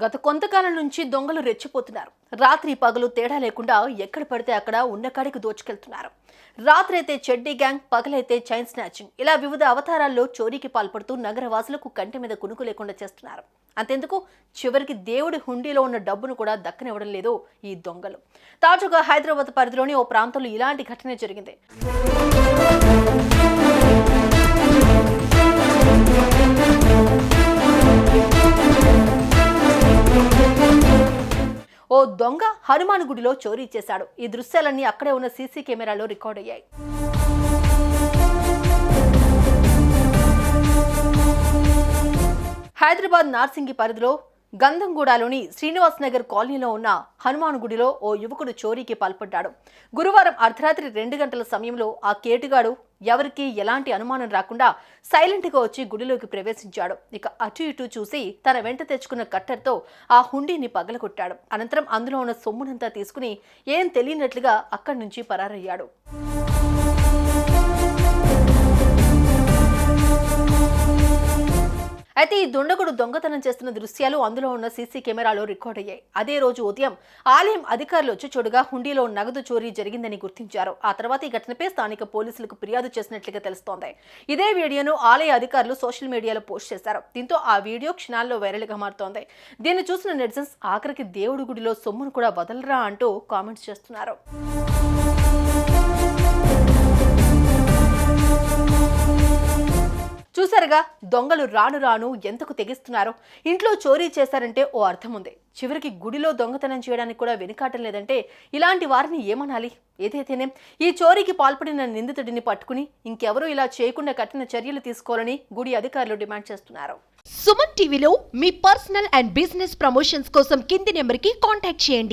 గత కొంతకాలం నుంచి దొంగలు రెచ్చిపోతున్నారు. రాత్రి పగలు తేడా లేకుండా ఎక్కడ పడితే అక్కడ ఉన్న కాడికి దోచుకెళ్తున్నారు. రాత్రి అయితే చెడ్డీ గ్యాంగ్ పగలైతే చైన్ స్నాచింగ్. ఇలా వివిధ అవతారాల్లో చోరీకి పాల్పడుతూ నగరవాసులకు కంటి మీద కునుకు లేకుండా చేస్తున్నారు. అంతెందుకు? చివరికి దేవుడి హుండీలో ఉన్న డబ్బును కూడా దక్కనివ్వడం లేదు ఈ దొంగలు. తాజాగా హైదరాబాద్ పరిధిలోని ఓ ప్రాంతంలో ఇలాంటి ఘటన జరిగింది. ఓ దొంగ హనుమాన్ గుడిలో చోరీ చేశాడు. ఈ దృశ్యాలన్నీ అక్కడే ఉన్న సీసీ కెమెరాలో రికార్డ్ అయ్యాయి. హైదరాబాద్ నార్సింగి పరిధిలో గంధంగూడలోని శ్రీనివాస్ నగర్ కాలనీలో ఉన్న హనుమాన్ గుడిలో ఓ యువకుడు చోరీకి పాల్పడ్డాడు. గురువారం అర్ధరాత్రి రెండు గంటల సమయంలో ఆ కేటుగాడు ఎవరికీ ఎలాంటి అనుమానం రాకుండా సైలెంట్గా వచ్చి గుడిలోకి ప్రవేశించాడు. ఇక అటు ఇటు చూసి తన వెంట తెచ్చుకున్న కట్టర్తో ఆ హుండీని పగలగొట్టాడు. అనంతరం అందులో ఉన్న సొమ్మునంతా తీసుకుని ఏం తెలియనట్లుగా అక్కడి నుంచి పరారయ్యాడు. అయితే ఈ దుండగుడు దొంగతనం చేస్తున్న దృశ్యాలు అందులో ఉన్న సీసీ కెమెరాలో రికార్డ్ అయ్యాయి. అదే రోజు ఉదయం ఆలయం అధికారులు వచ్చి చూడగా హుండీలో నగదు చోరీ జరిగిందని గుర్తించారు. ఆ తర్వాత ఈ ఘటనపై స్థానిక పోలీసులకు ఫిర్యాదు చేసినట్లుగా తెలుస్తోంది. ఇదే వీడియోను ఆలయ అధికారులు సోషల్ మీడియాలో పోస్ట్ చేశారు. దీంతో ఆ వీడియో క్షణాల్లో వైరల్గా మారుతోంది. దీన్ని చూసిన నెటిజన్స్ ఆఖరికి దేవుడి గుడిలో సొమ్మును కూడా వదలరా అంటూ కామెంట్స్ చేస్తున్నారు. చూసారుగా దొంగలు రాను రాను ఎంతకు తెగిస్తున్నారో? ఇంట్లో చోరీ చేశారంటే ఓ అర్థం ఉంది చివరికి గుడిలో దొంగతనం చేయడానికి కూడా వెనుకాటం లేదంటే ఇలాంటి వారిని ఏమనాలి? ఏదైతేనే? ఈ చోరీకి పాల్పడిన నిందితుడిని పట్టుకుని ఇంకెవరూ ఇలా చేయకుండా కఠిన చర్యలు తీసుకోవాలని గుడి అధికారులు డిమాండ్ చేస్తున్నారు. సుమన్ టీవీలో మీ పర్సనల్ అండ్ బిజినెస్ ప్రమోషన్స్ కోసం కింది నెంబర్కి కాంటాక్ట్ చేయండి.